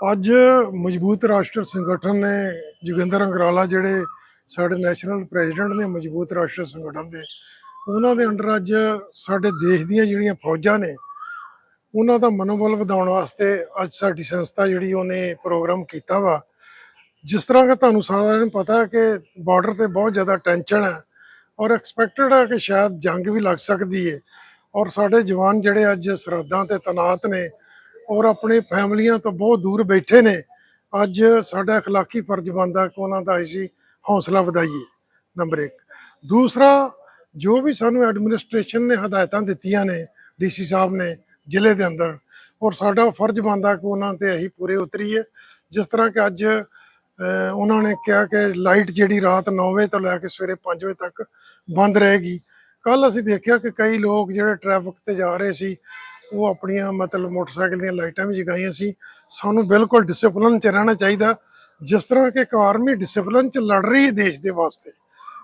ਅੱਜ ਮਜ਼ਬੂਤ ਰਾਸ਼ਟਰ ਸੰਗਠਨ ਨੇ ਜੋਗਿੰਦਰ ਅੰਗਰਾਲਾ ਜਿਹੜੇ ਸਾਡੇ ਨੈਸ਼ਨਲ ਪ੍ਰੈਜ਼ੀਡੈਂਟ ਨੇ ਮਜ਼ਬੂਤ ਰਾਸ਼ਟਰ ਸੰਗਠਨ ਦੇ, ਉਹਨਾਂ ਦੇ ਅੰਡਰ ਅੱਜ ਸਾਡੇ ਦੇਸ਼ ਦੀਆਂ ਜਿਹੜੀਆਂ ਫੌਜਾਂ ਨੇ, ਉਹਨਾਂ ਦਾ ਮਨੋਬਲ ਵਧਾਉਣ ਵਾਸਤੇ ਅੱਜ ਸਾਡੀ ਸੰਸਥਾ ਜਿਹੜੀ ਉਹਨੇ ਪ੍ਰੋਗਰਾਮ ਕੀਤਾ ਵਾ। ਜਿਸ ਤਰ੍ਹਾਂ ਕਿ ਤੁਹਾਨੂੰ ਸਾਰਿਆਂ ਨੂੰ ਪਤਾ ਹੈ ਕਿ ਬਾਰਡਰ ਤੇ ਬਹੁਤ ਜ਼ਿਆਦਾ ਟੈਨਸ਼ਨ ਹੈ ਔਰ ਐਕਸਪੈਕਟਡ ਹੈ ਕਿ ਸ਼ਾਇਦ ਜੰਗ ਵੀ ਲੱਗ ਸਕਦੀ ਹੈ ਔਰ ਸਾਡੇ ਜਵਾਨ ਜਿਹੜੇ ਅੱਜ ਸਰਹੱਦਾਂ ਤੇ ਤੈਨਾਤ ਨੇ ਔਰ ਆਪਣੇ ਫੈਮਲੀਆਂ ਤੋਂ ਬਹੁਤ ਦੂਰ ਬੈਠੇ ਨੇ ਅੱਜ ਸਾਡਾ اخلاقی ਫਰਜ਼ ਬਣਦਾ ਕਿ ਉਹਨਾਂ ਦਾ ਅਸੀਂ ਹੌਸਲਾ ਵਧਾਈਏ ਨੰਬਰ 1 ਦੂਸਰਾ ਜੋ ਵੀ ਸਾਨੂੰ ਐਡਮਿਨਿਸਟ੍ਰੇਸ਼ਨ ਨੇ ਹਦਾਇਤਾਂ ਦਿੱਤੀਆਂ ਨੇ ਡੀਸੀ ਸਾਹਿਬ ਨੇ ਜ਼ਿਲ੍ਹੇ ਦੇ ਅੰਦਰ ਔਰ ਸਾਡਾ ਫਰਜ਼ ਬਣਦਾ ਕਿ ਉਹਨਾਂ ਤੇ ਅਸੀਂ ਪੂਰੇ ਉਤਰੀਏ ਜਿਸ ਤਰ੍ਹਾਂ ਕਿ ਅੱਜ ਅਹ, ਉਹਨਾਂ ਨੇ ਕਿਹਾ ਕਿ ਲਾਈਟ ਜਿਹੜੀ ਰਾਤ 9 ਵਜੇ ਤੋਂ ਲੈ ਕੇ ਸਵੇਰੇ 5 ਵਜੇ ਤੱਕ ਬੰਦ ਰਹੇਗੀ ਕੱਲ ਅਸੀਂ ਦੇਖਿਆ ਕਿ ਕਈ ਲੋਕ ਜਿਹੜੇ ਟ੍ਰੈਫਿਕ ਤੇ ਜਾ ਰਹੇ ਸੀ ਉਹ ਆਪਣੀਆਂ ਮਤਲਬ ਮੋਟਰਸਾਈਕਲ ਦੀਆਂ ਲਾਈਟਾਂ ਵੀ ਜਗਾਈਆਂ ਸੀ। ਸਾਨੂੰ ਬਿਲਕੁਲ ਡਿਸਪਲਿਨ ਚ ਰਹਿਣਾ ਚਾਹੀਦਾ। ਜਿਸ ਤਰ੍ਹਾਂ ਕਿ ਇੱਕ ਆਰਮੀ ਡਿਸਪਲਿਨ ਚ ਲੜ ਰਹੀ ਹੈ ਦੇਸ਼ ਦੇ ਵਾਸਤੇ।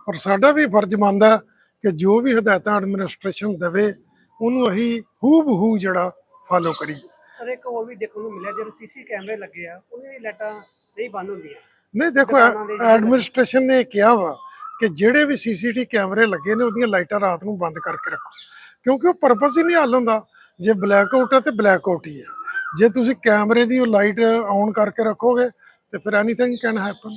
ਔਰ ਸਾਡਾ ਵੀ ਫਰਜ਼ ਬਣਦਾ ਕਿ ਜੋ ਵੀ ਹਦਾਇਤਾਂ ਐਡਮਿਨਿਸਟ੍ਰੇਸ਼ਨ ਦੇਵੇ ਉਹਨੂੰ ਅਸੀਂ ਹੂ ਬਹੂ ਜਿਹੜਾ ਫਾਲੋ ਕਰੀਏ। ਸਰ ਇੱਕ ਹੋਰ ਵੀ ਦੇਖਣ ਨੂੰ ਮਿਲਿਆ ਜਿਹੜੇ ਸੀਸੀ ਕੈਮਰੇ ਲੱਗੇ ਆ ਉਹਨਾਂ ਦੀ ਲਾਈਟਾਂ ਨਹੀਂ ਬੰਦ ਹੁੰਦੀਆਂ। ਨਹੀਂ ਦੇਖੋ ਐਡਮਿਨਿਸਟ੍ਰੇਸ਼ਨ ਨੇ ਕਿਹਾ ਵਾ ਕਿ ਜਿਹੜੇ ਵੀ ਸੀਸੀਟੀ ਕੈਮਰੇ ਲੱਗੇ ਨੇ ਉਹਦੀਆਂ ਲਾਈਟਾਂ ਰਾਤ ਨੂੰ ਬੰਦ ਕਰਕੇ ਰੱਖੋ। ਕਿਉਂਕਿ ਉਹ ਪਰਪਸ ਹੀ ਨਹੀਂ ਹੱਲ ਹੁੰਦਾ। ਜੇ ਬਲੈਕ ਆਊਟ ਹੈ ਤੇ ਬਲੈਕ ਆਊਟ ਹੀ ਹੈ ਜੇ ਤੁਸੀਂ ਕੈਮਰੇ ਦੀ ਉਹ ਲਾਈਟ ਆਨ ਕਰਕੇ ਰੱਖੋਗੇ ਤੇ ਫਿਰ ਐਨੀਥਿੰਗ ਕੈਨ ਹੈਪਨ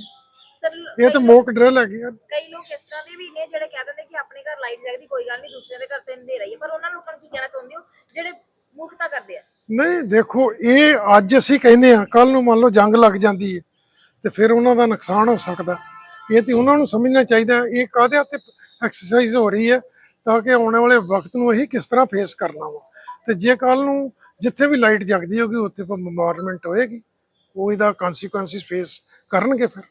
ਸਰ ਇਹ ਤਾਂ ਮੋਕ ਡਰਿਲ ਹੈਗੀ ਆ। ਕਈ ਲੋਕ ਇਸ ਤਰ੍ਹਾਂ ਦੇ ਵੀ ਨੇ ਜਿਹੜੇ ਕਹਿ ਦਿੰਦੇ ਕਿ ਆਪਣੇ ਘਰ ਲਾਈਟ ਜਗਦੀ ਕੋਈ ਗੱਲ ਨਹੀਂ ਦੂਸਰੇ ਦੇ ਘਰ ਤੇ ਅੰਧੇਰਾ ਹੀ ਪਰ ਉਹਨਾਂ ਲੋਕਾਂ ਨੂੰ ਕੀ ਕਹਿਣਾ ਚਾਹੁੰਦੇ ਹੋ? ਜਿਹੜੇ ਮੂਰਖਤਾ ਕਰਦੇ ਆ। ਨਹੀਂ ਦੇਖੋ ਇਹ ਅੱਜ ਅਸੀਂ ਕਹਿੰਦੇ ਆ ਕੱਲ ਨੂੰ ਮੰਨ ਲਓ ਜੰਗ ਲੱਗ ਜਾਂਦੀ ਹੈ ਤੇ ਫਿਰ ਉਹਨਾਂ ਦਾ ਨੁਕਸਾਨ ਹੋ ਸਕਦਾ। ਇਹ ਤੇ ਉਹਨਾਂ ਨੂੰ ਸਮਝਣਾ ਚਾਹੀਦਾ ਇਹ ਕਾਹਦੇ ਤੇ ਐਕਸਰਸਾਈਜ਼ ਹੋ ਰਹੀ ਹੈ ਤਾਂ ਕਿ ਆਉਣ ਵਾਲੇ ਵਕਤ ਨੂੰ ਅਸੀਂ ਕਿਸ ਤਰ੍ਹਾਂ ਫੇਸ ਕਰਨਾ ਵਾ। ਤੇ ਜੇ ਕੱਲ ਨੂੰ ਜਿੱਥੇ ਵੀ ਲਾਈਟ ਜਗਦੀ ਹੋਗੀ ਉੱਥੇ ਬੰਬਾਰਡਮੈਂਟ ਹੋਏਗੀ ਉਹ ਇਹਦਾ ਕਨਸੀਕੁਐਂਸਿਸ ਫੇਸ ਕਰਨਗੇ ਫਿਰ।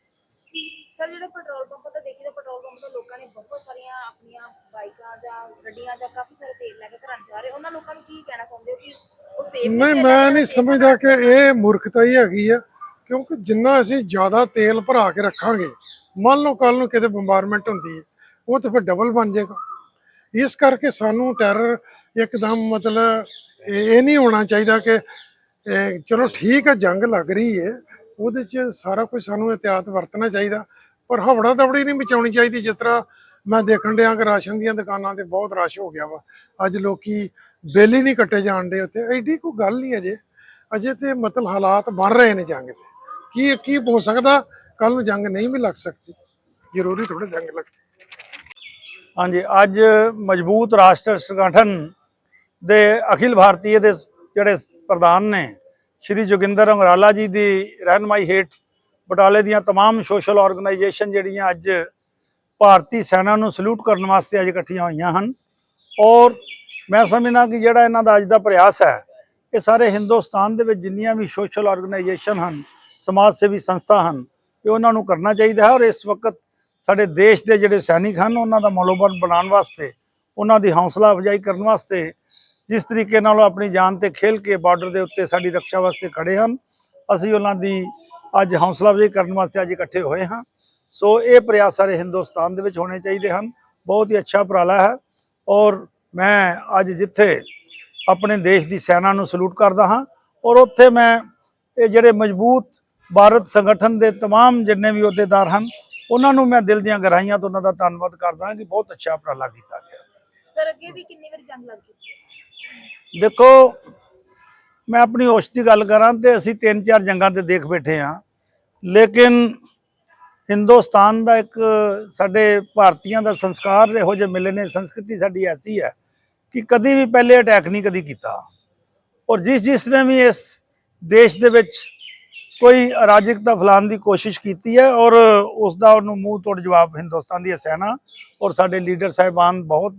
ਸਰ ਜਿਹੜੇ ਪੈਟਰੋਲ ਪੰਪ ਤੇ ਦੇਖੀ ਤਾਂ ਪੈਟਰੋਲ ਪੰਪ ਤੋਂ ਲੋਕਾਂ ਨੇ ਬਹੁਤ ਸਾਰੀਆਂ ਆਪਣੀਆਂ ਬਾਈਕਾਂ ਜਾਂ ਗੱਡੀਆਂ ਜਾਂ ਕਾਫੀ ਸਾਰੇ ਤੇਲ ਲੈ ਕੇ ਘਰਾਂ ਨੂੰ ਜਾ ਰਹੇ। ਉਹਨਾਂ ਲੋਕਾਂ ਨੂੰ ਕੀ ਕਹਿਣਾ ਚਾਹੁੰਦੇ ਹੋ ਕਿ ਉਹ ਸੇਫ ਨਹੀਂ ਮੈਂ ਨਹੀਂ ਸਮਝਦਾ ਕਿ ਇਹ ਮੂਰਖਤਾ ਹੀ ਹੈਗੀ ਆ ਕਿਉਂਕਿ ਜਿੰਨਾ ਅਸੀਂ ਜ਼ਿਆਦਾ ਤੇਲ ਭਰਾ ਕੇ ਰੱਖਾਂਗੇ ਮੰਨ ਲਓ ਕੱਲ ਨੂੰ ਕਿਤੇ ਬੰਬਾਰਮੈਂਟ ਹੁੰਦੀ ਹੈ ਉਹ ਤਾਂ ਫਿਰ ਡਬਲ ਬਣ ਜਾਏਗਾ। ਇਸ ਕਰਕੇ ਸਾਨੂੰ ਟੈਰਰ ਇੱਕਦਮ ਮਤਲਬ ਇਹ ਨਹੀਂ ਹੋਣਾ ਚਾਹੀਦਾ ਕਿ ਚਲੋ ਠੀਕ ਹੈ ਜੰਗ ਲੱਗ ਰਹੀ ਹੈ ਉਹਦੇ 'ਚ ਸਾਰਾ ਕੁਝ ਸਾਨੂੰ ਇhtiyਾਤ ਵਰਤਣਾ ਚਾਹੀਦਾ, ਪਰ ਹਵੜਾ ਦਵੜੀ ਨਹੀਂ ਬਚਾਉਣੀ ਚਾਹੀਦੀ, ਜਿਸ ਤਰ੍ਹਾਂ ਮੈਂ ਦੇਖਣ ਡਿਆ ਕਿ ਰਾਸ਼ਨ ਦੀਆਂ ਦੁਕਾਨਾਂ ਤੇ ਬਹੁਤ ਰਸ਼ ਹੋ ਗਿਆ ਵਾ, ਅੱਜ ਲੋਕੀ ਬਿੱਲ ਹੀ ਨਹੀਂ ਕੱਟੇ ਜਾਣ ਦੇ ਉੱਤੇ ਐਡੀ ਕੋਈ ਗੱਲ ਨਹੀਂ ਅਜੇ ਅਜੇ ਤੇ ਮਤਲਬ ਹਾਲਾਤ ਬਣ ਰਹੇ ਨੇ ਜੰਗ 'ਤੇ ਕੀ ਕੀ ਹੋ ਸਕਦਾ ਕੱਲ ਨੂੰ ਜੰਗ ਨਹੀਂ ਵੀ ਲੱਗ ਸਕਦੀ, ਜ਼ਰੂਰੀ ਥੋੜਾ ਜੰਗ ਲੱਗ ਹਾਂਜੀ ਅੱਜ ਮਜ਼ਬੂਤ ਰਾਸ਼ਟਰ ਸੰਗਠਨ ਦੇ ਅਖਿਲ ਭਾਰਤੀ ਦੇ ਜਿਹੜੇ ਪ੍ਰਧਾਨ ਨੇ ਸ਼੍ਰੀ ਜੋਗਿੰਦਰ ਅੰਗਰਾਲਾ ਜੀ ਦੀ ਰਹਿਨਮਾਈ ਹੇਠ ਬਟਾਲੇ ਦੀਆਂ तमाम ਸੋਸ਼ਲ ਆਰਗੇਨਾਈਜੇਸ਼ਨ ਜਿਹੜੀਆਂ ਅੱਜ ਭਾਰਤੀ ਸੈਨਾ ਨੂੰ ਸਲੂਟ ਕਰਨ ਵਾਸਤੇ ਅੱਜ ਇਕੱਠੀਆਂ ਹੋਈਆਂ ਹਨ ਔਰ ਮੈਂ ਸਮਝਣਾ ਕਿ ਜਿਹੜਾ ਇਹਨਾਂ ਦਾ ਅੱਜ ਦਾ ਪ੍ਰਯਾਸ ਹੈ ਇਹ ਸਾਰੇ ਹਿੰਦੁਸਤਾਨ ਦੇ ਵਿੱਚ ਜਿੰਨੀਆਂ ਵੀ ਸੋਸ਼ਲ ਆਰਗੇਨਾਈਜੇਸ਼ਨ ਹਨ ਸਮਾਜ ਸੇਵੀ ਸੰਸਥਾ ਹਨ ਇਹ ਉਹਨਾਂ ਨੂੰ ਕਰਨਾ ਚਾਹੀਦਾ ਹੈ ਔਰ ਇਸ ਵਕਤ ਸਾਡੇ ਦੇਸ਼ ਦੇ ਜਿਹੜੇ ਸੈਨਿਕ ਹਨ ਉਹਨਾਂ ਦਾ ਮਨੋਬਲ ਬਣਾਉਣ ਵਾਸਤੇ ਉਹਨਾਂ ਦੀ ਹੌਸਲਾ ਅਫਜ਼ਾਈ ਕਰਨ ਵਾਸਤੇ ਜਿਸ ਤਰੀਕੇ ਨਾਲ ਉਹ ਆਪਣੀ ਜਾਨ ਤੇ ਖੇਲ ਕੇ ਬਾਰਡਰ ਦੇ ਉੱਤੇ ਸਾਡੀ ਰੱਖਿਆ ਵਾਸਤੇ ਖੜੇ ਹਨ ਅਸੀਂ ਉਹਨਾਂ ਦੀ ਅੱਜ ਹੌਸਲਾ ਅਫਜ਼ਾਈ ਕਰਨ ਵਾਸਤੇ ਅੱਜ ਇਕੱਠੇ ਹੋਏ ਹਾਂ ਸੋ ਇਹ ਪ੍ਰਯਾਸ ਸਾਰੇ ਹਿੰਦੁਸਤਾਨ ਦੇ ਵਿੱਚ ਹੋਣੇ ਚਾਹੀਦੇ ਹਨ ਬਹੁਤ ਹੀ ਅੱਛਾ ਉਪਰਾਲਾ ਹੈ ਔਰ ਮੈਂ ਅੱਜ ਜਿੱਥੇ ਆਪਣੇ ਦੇਸ਼ ਦੀ ਸੈਨਾ ਨੂੰ ਸਲੂਟ ਕਰਦਾ ਹਾਂ ਔਰ ਉੱਥੇ ਮੈਂ ਇਹ ਜਿਹੜੇ ਮਜ਼ਬੂਤ ਭਾਰਤ ਸੰਗਠਨ ਦੇ तमाम ਜਿੰਨੇ ਵੀ ਅਹੁਦੇਦਾਰ ਹਨ ਉਹਨਾਂ ਨੂੰ ਮੈਂ ਦਿਲ ਦੀਆਂ ਗਹਿਰਾਈਆਂ ਤੋਂ ਉਹਨਾਂ ਦਾ ਧੰਨਵਾਦ ਕਰਦਾ ਕਿ ਬਹੁਤ ਅੱਛਾ ਉਪਰਾਲਾ ਕੀਤਾ ਗਿਆ। ਸਰ ਅੱਗੇ ਵੀ ਕਿੰਨੀ ਵਾਰੀ ਜੰਗ ਲੱਗ ਹੈ? ਦੇਖੋ ਮੈਂ ਆਪਣੀ ਹੋਸ਼ ਦੀ ਗੱਲ ਕਰਾਂ ਤੇ ਅਸੀਂ ਤਿੰਨ ਚਾਰ ਜੰਗਾਂ ਤੇ ਦੇਖ ਬੈਠੇ ਹਾਂ। ਲੇਕਿਨ ਹਿੰਦੁਸਤਾਨ ਦਾ ਇੱਕ ਸਾਡੇ ਭਾਰਤੀਆਂ ਦਾ ਸੰਸਕਾਰ ਇਹੋ ਜਿਹੇ ਮਿਲੇ ਨੇ ਸੰਸਕ੍ਰਿਤੀ ਸਾਡੀ ਐਸੀ ਹੈ ਕਿ ਕਦੀ ਵੀ ਪਹਿਲੇ ਅਟੈਕ ਨਹੀਂ ਕਦੀ ਕੀਤਾ। ਔਰ ਜਿਸ ਜਿਸ ਨੇ ਵੀ ਇਸ ਦੇਸ਼ ਦੇ ਵਿੱਚ ਕੋਈ ਅਰਾਜਕਤਾ ਫੈਲਾਉਣ ਦੀ ਕੋਸ਼ਿਸ਼ ਕੀਤੀ ਹੈ ਔਰ ਉਸ ਦਾ ਉਹਨੂੰ ਮੂੰਹ ਤੋੜ ਜਵਾਬ ਹਿੰਦੁਸਤਾਨ ਦੀ ਸੈਨਾ ਔਰ ਸਾਡੇ ਲੀਡਰ ਸਾਹਿਬਾਨ ਬਹੁਤ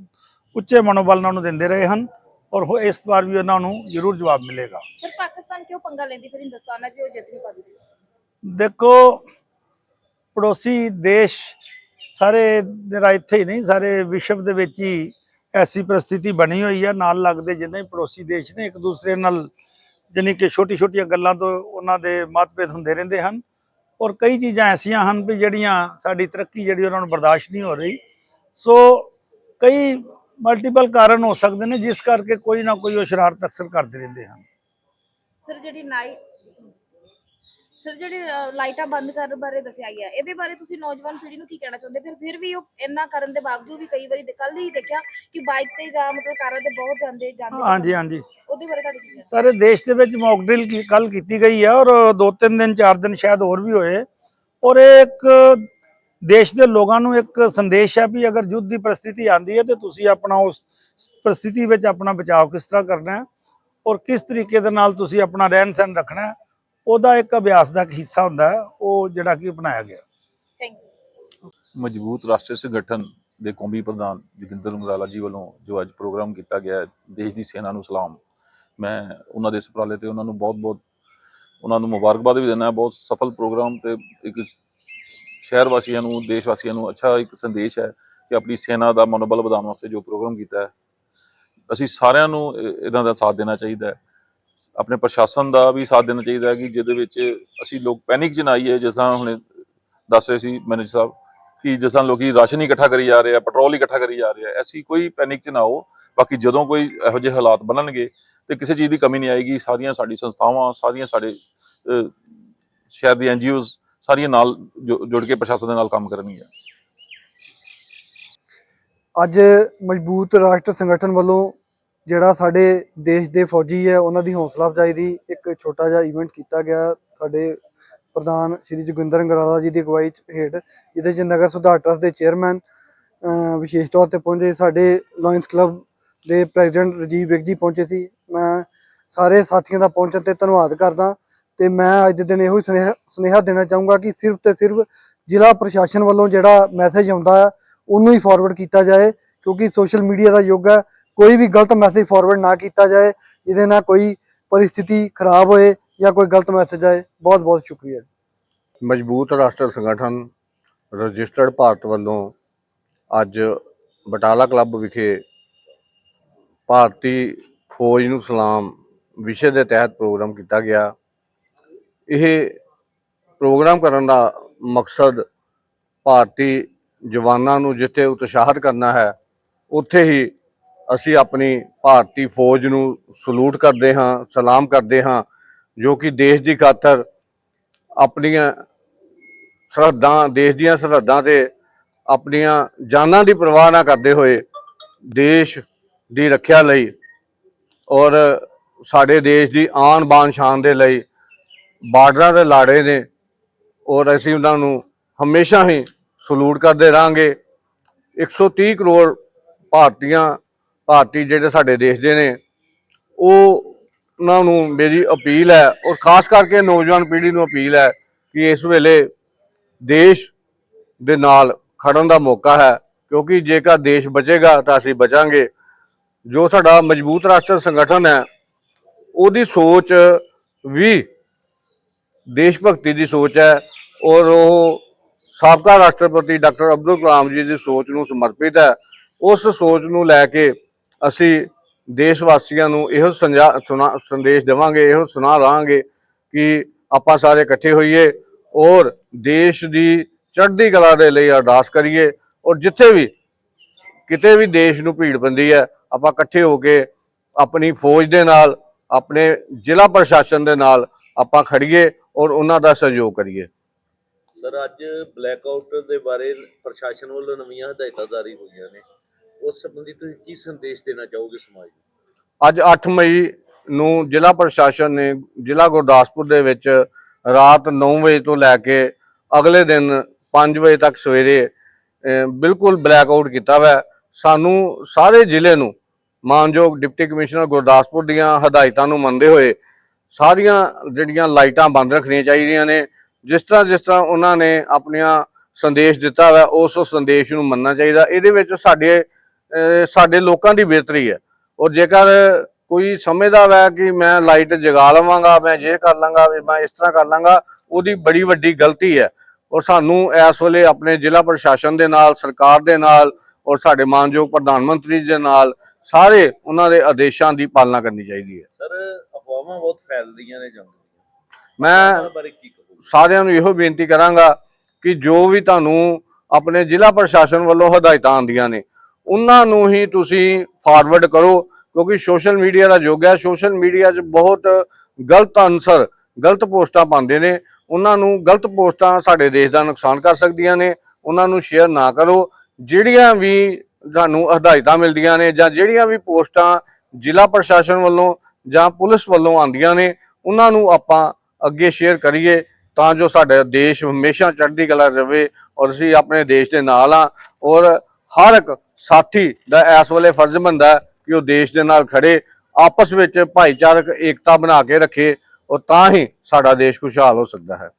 ਉੱਚੇ ਮਨੋਬਲ ਨਾਲ ਉਹਨੂੰ ਦਿੰਦੇ ਰਹੇ ਹਨ ਔਰ ਉਹ ਇਸ ਵਾਰ ਵੀ ਉਹਨਾਂ ਨੂੰ ਜ਼ਰੂਰ ਜਵਾਬ ਮਿਲੇਗਾ। ਸਰ ਪਾਕਿਸਤਾਨ ਕਿਉਂ ਪੰਗਾ ਲੈਂਦੀ? ਫਿਰ ਹਿੰਦੁਸਤਾਨ ਨਾਲ ਜੇ ਉਹ ਜਿੱਤ ਨਹੀਂ ਪਾਦੀ ਦੇਖੋ ਪੜੋਸੀ ਦੇਸ਼ ਸਾਰੇ ਜਿਹੜਾ ਇੱਥੇ ਹੀ ਨਹੀਂ ਸਾਰੇ ਵਿਸ਼ਵ ਦੇ ਵਿੱਚ ਹੀ ਐਸੀ ਪ੍ਰਸਥਿਤੀ ਬਣੀ ਹੋਈ ਹੈ ਨਾਲ ਲੱਗਦੇ ਜਿੰਨੇ ਪੜੋਸੀ ਦੇਸ਼ ਨੇ ਇੱਕ ਦੂਸਰੇ ਨਾਲ ਜਾਣੀ ਕਿ ਛੋਟੀ ਛੋਟੀਆਂ ਗੱਲਾਂ ਤੋਂ ਉਹਨਾਂ ਦੇ ਮਤਭੇਦ ਹੁੰਦੇ ਰਹਿੰਦੇ ਹਨ। ਔਰ ਕਈ ਚੀਜ਼ਾਂ ਐਸੀਆਂ ਹਨ ਵੀ ਜਿਹੜੀਆਂ ਸਾਡੀ ਤਰੱਕੀ ਜਿਹੜੀ ਉਹਨਾਂ ਨੂੰ ਬਰਦਾਸ਼ਤ ਨਹੀਂ ਹੋ ਰਹੀ। ਸੋ ਕਈ ਮਲਟੀਪਲ ਕਾਰਨ ਹੋ ਸਕਦੇ ਨੇ ਜਿਸ ਕਰਕੇ ਕੋਈ ਨਾ ਕੋਈ ਉਹ ਸ਼ਰਾਰਤ ਅਕਸਰ ਕਰਦੇ ਰਹਿੰਦੇ ਹਨ। ਸਰ, ਜਿਹੜੀ ਨਾਈਟ ਸਰ ਜਿਹੜੇ ਲਾਈਟਾਂ ਬੰਦ ਕਰਨ ਬਾਰੇ ਦੱਸਿਆ ਗਿਆ ਇਹਦੇ ਬਾਰੇ ਤੁਸੀਂ ਨੌਜਵਾਨ ਪੀੜ੍ਹੀ ਨੂੰ ਕੀ ਕਹਿਣਾ ਚਾਹੁੰਦੇ? ਫਿਰ ਫਿਰ ਵੀ ਉਹ ਇੰਨਾ ਕਰਨ ਦੇ ਬਾਵਜੂਦ ਵੀ ਕਈ ਵਾਰੀ ਦੇ- ਹੀ ਦੇਖਿਆ ਕਿ ਬਾਈਕ ਤੇ ਜਾਂ ਮਤਲਬ ਕਾਰਾਂ ਤੇ ਬਹੁਤ ਜਾਂਦੇ ਜਾਂਦੇ ਹਾਂਜੀ ਹਾਂਜੀ। ਉਹਦੇ ਬਾਰੇ ਤੁਹਾਡੀ ਕੀ ਕਹਿਣਾ ਦੇਸ਼ ਦੇ ਵਿੱਚ ਮੌਕ ਡ੍ਰਿਲ ਕੀ ਕੱਲ ਕੀਤੀ ਗਈ ਹੈ ਔਰ ਦੋ ਤਿੰਨ ਦਿਨ ਚਾਰ ਦਿਨ ਸ਼ਾਇਦ ਹੋਰ ਵੀ ਹੋਏ। ਔਰ ਇਹ ਇੱਕ ਦੇਸ਼ ਦੇ ਲੋਕਾਂ ਨੂੰ ਇੱਕ ਸੰਦੇਸ਼ ਹੈ ਵੀ ਅਗਰ ਯੁੱਧ ਦੀ ਪਰਿਸਥਿਤੀ ਆਂਦੀ ਹੈ ਤੇ ਤੁਸੀਂ ਆਪਣਾ ਉਸ ਪਰਿਸਥਿਤੀ ਵਿੱਚ ਆਪਣਾ ਬਚਾਅ ਕਿਸ ਤਰ੍ਹਾਂ ਕਰਨਾ ਹੈ ਔਰ ਕਿਸ ਤਰੀਕੇ ਦੇ ਨਾਲ ਤੁਸੀਂ ਆਪਣਾ ਰਹਿਣ ਸਹਿਣ ਰੱਖਣਾ ਹੈ। ਉਹਦਾ ਇੱਕ ਅਭਿਆਸ ਦਾ ਇੱਕ ਹਿੱਸਾ ਹੁੰਦਾ ਉਹ ਜਿਹੜਾ ਕਿ ਬਣਾਇਆ ਗਿਆ। ਥੈਂਕ ਯੂ ਮਜ਼ਬੂਤ ਰਾਸ਼ਟਰੀ ਸੰਗਠਨ ਦੇ ਕੌਮੀ ਪ੍ਰਧਾਨ ਜੋਗਿੰਦਰ ਰੰਗਰਾਲਾ ਜੀ ਵੱਲੋਂ ਜੋ ਅੱਜ ਪ੍ਰੋਗਰਾਮ ਕੀਤਾ ਗਿਆ ਦੇਸ਼ ਦੀ ਸੈਨਾ ਨੂੰ ਸਲਾਮ। ਮੈਂ ਉਹਨਾਂ ਦੇ ਇਸ ਉਪਰਾਲੇ ਤੇ ਉਹਨਾਂ ਨੂੰ ਬਹੁਤ-ਬਹੁਤ ਉਹਨਾਂ ਨੂੰ ਮੁਬਾਰਕਬਾਦ ਵੀ ਦਿੰਦਾ ਬਹੁਤ ਸਫਲ ਪ੍ਰੋਗਰਾਮ ਤੇ ਇੱਕ ਸ਼ਹਿਰ ਵਾਸੀਆਂ ਨੂੰ ਦੇਸ਼ ਵਾਸੀਆਂ ਨੂੰ ਅੱਛਾ ਇੱਕ ਸੰਦੇਸ਼ ਹੈ ਕਿ ਆਪਣੀ ਸੈਨਾ ਦਾ ਮਨੋਬਲ ਵਧਾਉਣ ਵਾਸਤੇ ਜੋ ਪ੍ਰੋਗਰਾਮ ਕੀਤਾ ਹੈ ਅਸੀਂ ਸਾਰਿਆਂ ਨੂੰ ਇਹ- ਇਹਨਾਂ ਦਾ ਸਾਥ ਦੇਣਾ ਚਾਹੀਦਾ ਹੈ। ਆਪਣੇ ਪ੍ਰਸ਼ਾਸਨ ਦਾ ਵੀ ਸਾਥ ਦੇਣਾ ਚਾਹੀਦਾ ਹੈ ਕਿ ਜਿਹਦੇ ਵਿੱਚ ਅਸੀਂ ਲੋਕ ਪੈਨਿਕ ਚ ਨਾ ਆਈਏ, ਜਿਸ ਤਰ੍ਹਾਂ ਹੁਣੇ ਦੱਸ ਰਹੇ ਸੀ ਮੈਨੇਜਰ ਸਾਹਿਬ ਕਿ ਜਿਸ ਤਰ੍ਹਾਂ ਲੋਕੀ ਰਾਸ਼ਨ ਇਕੱਠਾ ਕਰੀ ਜਾ ਰਹੇ ਆ, ਪੈਟਰੋਲ ਇਕੱਠਾ ਕਰੀ ਜਾ ਰਹੇ ਆ, ਐਸੀ ਕੋਈ ਪੈਨਿਕ ਚ ਨਾ ਹੋ ਬਾਕੀ ਜਦੋਂ ਕੋਈ ਇਹੋ ਜਿਹੇ ਹਾਲਾਤ ਬਣਨਗੇ ਤੇ ਕਿਸੇ ਚੀਜ਼ ਦੀ ਕਮੀ ਨਹੀਂ ਆਏਗੀ। ਸਾਰੀਆਂ ਸਾਡੀ ਸੰਸਥਾਵਾਂ, ਸਾਰੀਆਂ ਸਾਡੇ ਸ਼ਹਿਰ ਦੀ ਐਨਜੀਓਜ਼ ਸਾਰੀਆਂ ਨਾਲ ਜੁੜ ਕੇ ਪ੍ਰਸ਼ਾਸਨ ਦੇ ਨਾਲ ਕੰਮ ਕਰਨਗੀਆਂ। ਅੱਜ ਮਜ਼ਬੂਤ ਰਾਸ਼ਟਰ ਸੰਗਠਨ ਵੱਲੋਂ ਜਿਹੜਾ ਸਾਡੇ ਦੇਸ਼ ਦੇ ਫੌਜੀ ਹੈ, ਉਹਨਾਂ ਦੀ ਹੌਸਲਾ ਅਫਜ਼ਾਈ ਦੀ ਇੱਕ ਛੋਟਾ ਜਿਹਾ ਇਵੈਂਟ ਕੀਤਾ ਗਿਆ ਸਾਡੇ ਪ੍ਰਧਾਨ ਸ਼੍ਰੀ ਜੋਗਿੰਦਰ ਅੰਗਰਾਲਾ ਜੀ ਦੀ ਅਗਵਾਈ 'ਚ ਹੇਠ, ਜਿਹਦੇ 'ਚ ਨਗਰ ਸੁਧਾਰ ਟਰਸਟ ਦੇ ਚੇਅਰਮੈਨ ਵਿਸ਼ੇਸ਼ ਤੌਰ ਤੇ ਪਹੁੰਚੇ ਸਾਡੇ ਲਾਇਨਸ ਕਲੱਬ ਦੇ ਪ੍ਰੈਜ਼ੀਡੈਂਟ ਰਜੀਵ ਵਿਗ ਜੀ ਪਹੁੰਚੇ ਸੀ। ਮੈਂ ਸਾਰੇ ਸਾਥੀਆਂ ਦਾ ਪਹੁੰਚਣ ਤੇ ਧੰਨਵਾਦ ਕਰਦਾ ਤੇ ਮੈਂ ਅੱਜ ਦੇ ਦਿਨ ਇਹੋ ਹੀ ਸੁਨੇਹਾ ਸੁਨੇਹਾ ਦੇਣਾ ਚਾਹੂੰਗਾ ਕਿ ਸਿਰਫ ਤੇ ਸਿਰਫ ਜ਼ਿਲ੍ਹਾ ਪ੍ਰਸ਼ਾਸਨ ਵੱਲੋਂ ਜਿਹੜਾ ਮੈਸੇਜ ਆਉਂਦਾ ਹੈ, ਉਹਨੂੰ ਹੀ ਫਾਰਵਰਡ ਕੀਤਾ ਜਾਏ, ਕਿਉਂਕਿ ਸੋਸ਼ਲ ਮੀਡੀਆ ਦਾ ਯੁੱਗ ਹੈ ਕੋਈ ਵੀ ਗਲਤ ਮੈਸੇਜ ਫਾਰਵਰਡ ਨਾ ਕੀਤਾ ਜਾਏ, ਇਹਦੇ ਨਾਲ ਕੋਈ ਪਰਿਸਥਿਤੀ ਖਰਾਬ ਹੋਏ ਜਾਂ ਕੋਈ ਗਲਤ ਮੈਸੇਜ ਆਏ, ਬਹੁਤ ਬਹੁਤ ਸ਼ੁਕਰੀਆ ਮਜ਼ਬੂਤ ਰਾਸ਼ਟਰ ਸੰਗਠਨ ਰਜਿਸਟਰਡ ਭਾਰਤ ਵੱਲੋਂ ਅੱਜ ਬਟਾਲਾ ਕਲੱਬ ਵਿਖੇ ਭਾਰਤੀ ਫੌਜ ਨੂੰ ਸਲਾਮ ਵਿਸ਼ੇ ਦੇ ਤਹਿਤ ਪ੍ਰੋਗਰਾਮ ਕੀਤਾ ਗਿਆ। ਇਹ ਪ੍ਰੋਗਰਾਮ ਕਰਨ ਦਾ ਮਕਸਦ ਭਾਰਤੀ ਜਵਾਨਾਂ ਨੂੰ ਜਿੱਥੇ ਉਤਸ਼ਾਹਿਤ ਕਰਨਾ ਹੈ, ਉੱਥੇ ਹੀ ਅਸੀਂ ਆਪਣੀ ਭਾਰਤੀ ਫੌਜ ਨੂੰ ਸਲੂਟ ਕਰਦੇ ਹਾਂ, ਸਲਾਮ ਕਰਦੇ ਹਾਂ, ਜੋ ਕਿ ਦੇਸ਼ ਦੀ ਖਾਤਰ ਆਪਣੀਆਂ ਸਰਹੱਦਾਂ, ਦੇਸ਼ ਦੀਆਂ ਸਰਹੱਦਾਂ ਤੇ ਆਪਣੀਆਂ ਜਾਨਾਂ ਦੀ ਪਰਵਾਹ ਨਾ ਕਰਦੇ ਹੋਏ ਦੇਸ਼ ਦੀ ਰੱਖਿਆ ਲਈ ਔਰ ਸਾਡੇ ਦੇਸ਼ ਦੀ ਆਨ ਬਾਨ ਸ਼ਾਨ ਦੇ ਲਈ ਬਾਰਡਰਾਂ ਦੇ ਲਾੜੇ ਨੇ ਔਰ ਅਸੀਂ ਉਹਨਾਂ ਨੂੰ ਹਮੇਸ਼ਾ ਹੀ ਸਲੂਟ ਕਰਦੇ ਰਹਾਂਗੇ। 130 ਕਰੋੜ ਭਾਰਤੀਆਂ ਭਾਰਤੀ ਜਿਹੜੇ ਸਾਡੇ ਦੇਸ਼ ਦੇ ਨੇ, ਉਹ ਉਹਨਾਂ ਨੂੰ ਮੇਰੀ ਅਪੀਲ ਹੈ ਔਰ ਖਾਸ ਕਰਕੇ ਨੌਜਵਾਨ ਪੀੜ੍ਹੀ ਨੂੰ ਅਪੀਲ ਹੈ ਕਿ ਇਸ ਵੇਲੇ ਦੇਸ਼ ਦੇ ਨਾਲ ਖੜਨ ਦਾ ਮੌਕਾ ਹੈ, ਕਿਉਂਕਿ ਜੇਕਰ ਦੇਸ਼ ਬਚੇਗਾ ਤਾਂ ਅਸੀਂ ਬਚਾਂਗੇ। ਜੋ ਸਾਡਾ ਮਜ਼ਬੂਤ ਰਾਸ਼ਟਰ ਸੰਗਠਨ ਹੈ, ਉਹਦੀ ਸੋਚ ਵੀ ਦੇਸ਼ ਭਗਤੀ ਦੀ ਸੋਚ ਹੈ ਔਰ ਉਹ ਸਾਬਕਾ ਰਾਸ਼ਟਰਪਤੀ ਡਾਕਟਰ ਅਬਦੁਲ ਕਲਾਮ ਜੀ ਦੀ ਸੋਚ ਨੂੰ ਸਮਰਪਿਤ ਹੈ। ਉਸ ਸੋਚ ਨੂੰ ਲੈ ਕੇ ਅਸੀਂ ਦੇਸ਼ ਵਾਸੀਆਂ ਨੂੰ ਇਹੋ ਸੰਜਾ- ਸੁਨਾ- ਸੰਦੇਸ਼ ਦੇਵਾਂਗੇ, ਇਹੋ ਸੁਣਾ ਰਹਾਂਗੇ ਕਿ ਆਪਾਂ ਸਾਰੇ ਇਕੱਠੇ ਹੋਈਏ ਔਰ ਦੇਸ਼ ਦੀ ਚੜ੍ਹਦੀ ਕਲਾ ਦੇ ਲਈ ਅਰਦਾਸ ਕਰੀਏ ਔਰ ਜਿੱਥੇ ਵੀ ਕਿਤੇ ਵੀ ਦੇਸ਼ ਨੂੰ ਭੀੜ ਪੈਂਦੀ ਹੈ, ਆਪਾਂ ਇਕੱਠੇ ਹੋ ਕੇ ਆਪਣੀ ਫੌਜ ਦੇ ਨਾਲ, ਆਪਣੇ ਜ਼ਿਲ੍ਹਾ ਪ੍ਰਸ਼ਾਸਨ ਦੇ ਨਾਲ ਆਪਾਂ ਖੜੀਏ ਔਰ ਉਹਨਾਂ ਦਾ ਸਹਿਯੋਗ ਕਰੀਏ। ਸਰ ਅੱਜ ਬਲੈਕ ਆਊਟ ਦੇ ਬਾਰੇ ਪ੍ਰਸ਼ਾਸਨ ਵੱਲੋਂ ਨਵੀਆਂ ਹਦਾਇਤਾਂ ਜਾਰੀ ਹੋਈਆਂ ਨੇ। ਉਸ ਸੰਬੰਧੀ ਤੁਸੀਂ ਕੀ ਸੰਦੇਸ਼ ਦੇਣਾ ਚਾਹੋਗੇ ਸਮਾਜ ਨੂੰ? ਅੱਜ 8 ਮਈ ਨੂੰ ਜ਼ਿਲ੍ਹਾ ਪ੍ਰਸ਼ਾਸਨ ਨੇ ਜ਼ਿਲ੍ਹਾ ਗੁਰਦਾਸਪੁਰ ਦੇ ਵਿੱਚ ਰਾਤ 9 ਵਜੇ ਤੋਂ ਲੈ ਕੇ ਅਗਲੇ ਦਿਨ 5 ਵਜੇ ਤੱਕ ਸਵੇਰੇ ਅਹ, ਬਿਲਕੁਲ ਬਲੈਕਆਊਟ ਕੀਤਾ ਹੋਇਆ ਸਾਨੂੰ ਸਾਰੇ ਜ਼ਿਲ੍ਹੇ ਨੂੰ ਮਾਨਯੋਗ ਡਿਪਟੀ ਕਮਿਸ਼ਨਰ ਗੁਰਦਾਸਪੁਰ ਦੀਆਂ ਹਦਾਇਤਾਂ ਨੂੰ ਮੰਨਦੇ ਹੋਏ ਸਾਰੀਆਂ ਜਿਹੜੀਆਂ ਲਾਈਟਾਂ ਬੰਦ ਰੱਖਣੀਆਂ ਚਾਹੀਦੀਆਂ ਨੇ। ਜਿਸ ਤਰ੍ਹਾਂ ਜਿਸ ਤਰ੍ਹਾਂ ਉਹਨਾਂ ਨੇ ਆਪਣੀਆਂ ਸੰਦੇਸ਼ ਦਿੱਤਾ ਹੋਇਆ ਉਸ ਸੰਦੇਸ਼ ਨੂੰ ਮੰਨਣਾ ਚਾਹੀਦਾ। ਇਹਦੇ ਵਿੱਚ ਸਾਡੇ ਸਾਡੇ ਲੋਕਾਂ ਦੀ ਬਿਹਤਰੀ ਹੈ। ਔਰ ਜੇਕਰ ਕੋਈ ਸਮਝਦਾ ਵੈ ਕਿ ਮੈਂ ਲਾਈਟ ਜਗਾ ਲਵਾਂਗਾ ਮੈਂ ਜੇ ਕਰ ਲਾਂਗਾ ਵੀ ਮੈਂ ਇਸ ਤਰ੍ਹਾਂ ਕਰ ਲਾਂਗਾ ਉਹਦੀ ਬੜੀ ਵੱਡੀ ਗਲਤੀ ਹੈ। ਔਰ ਸਾਨੂੰ ਇਸ ਵੇਲੇ ਆਪਣੇ ਜ਼ਿਲ੍ਹਾ ਪ੍ਰਸ਼ਾਸਨ ਦੇ ਨਾਲ ਸਰਕਾਰ ਦੇ ਨਾਲ ਔਰ ਸਾਡੇ ਮਾਨਯੋਗ ਪ੍ਰਧਾਨ ਮੰਤਰੀ ਦੇ ਨਾਲ ਸਾਰੇ ਉਹਨਾਂ ਦੇ ਆਦੇਸ਼ਾਂ ਦੀ ਪਾਲਣਾ ਕਰਨੀ ਚਾਹੀਦੀ ਹੈ। ਸਰ ਅਫਵਾਹਾਂ ਬਹੁਤ ਫੈਲ ਰਹੀਆਂ ਨੇ ਜੰਗ ਮੈਂ ਸਾਰਿਆਂ ਨੂੰ ਇਹੋ ਬੇਨਤੀ ਕਰਾਂਗਾ ਕਿ ਜੋ ਵੀ ਤੁਹਾਨੂੰ ਆਪਣੇ ਜ਼ਿਲ੍ਹਾ ਪ੍ਰਸ਼ਾਸਨ ਵੱਲੋਂ ਹਦਾਇਤਾਂ ਆਉਂਦੀਆਂ ਨੇ ਉਹਨਾਂ ਨੂੰ ਹੀ ਤੁਸੀਂ ਫਾਰਵਰਡ ਕਰੋ, ਕਿਉਂਕਿ ਸੋਸ਼ਲ ਮੀਡੀਆ ਦਾ ਯੁੱਗ ਹੈ। ਸੋਸ਼ਲ ਮੀਡੀਆ 'ਚ ਬਹੁਤ ਗਲਤ ਅਨਸਰ ਗਲਤ ਪੋਸਟਾਂ ਪਾਉਂਦੇ ਨੇ। ਉਹਨਾਂ ਨੂੰ ਗਲਤ ਪੋਸਟਾਂ ਸਾਡੇ ਦੇਸ਼ ਦਾ ਨੁਕਸਾਨ ਕਰ ਸਕਦੀਆਂ ਨੇ। ਉਹਨਾਂ ਨੂੰ ਸ਼ੇਅਰ ਨਾ ਕਰੋ। ਜਿਹੜੀਆਂ ਵੀ ਤੁਹਾਨੂੰ ਹਦਾਇਤਾਂ ਮਿਲਦੀਆਂ ਨੇ ਜਾਂ ਜਿਹੜੀਆਂ ਵੀ ਪੋਸਟਾਂ ਜ਼ਿਲ੍ਹਾ ਪ੍ਰਸ਼ਾਸਨ ਵੱਲੋਂ ਜਾਂ ਪੁਲਿਸ ਵੱਲੋਂ ਆਉਂਦੀਆਂ ਨੇ, ਉਹਨਾਂ ਨੂੰ ਆਪਾਂ ਅੱਗੇ ਸ਼ੇਅਰ ਕਰੀਏ ਤਾਂ ਜੋ ਸਾਡਾ ਦੇਸ਼ ਹਮੇਸ਼ਾ ਚੜ੍ਹਦੀ ਕਲਾ ਰਹੇ ਔਰ ਅਸੀਂ ਆਪਣੇ ਦੇਸ਼ ਦੇ ਨਾਲ ਆ ਔਰ ਹਰ ਇੱਕ ਸਾਥੀ ਦਾ ਇਸ ਵੇਲੇ ਫਰਜ਼ ਬੰਦਾ ਕਿ ਉਹ ਦੇਸ਼ ਦੇ ਨਾਲ ਖੜੇ, ਆਪਸ ਵਿੱਚ ਭਾਈਚਾਰਕ ਏਕਤਾ ਬਣਾ ਕੇ ਰੱਖੇ ਔਰ ਤਾਂ ਹੀ ਸਾਡਾ ਦੇਸ਼ ਖੁਸ਼ਹਾਲ ਹੋ ਸਕਦਾ ਹੈ।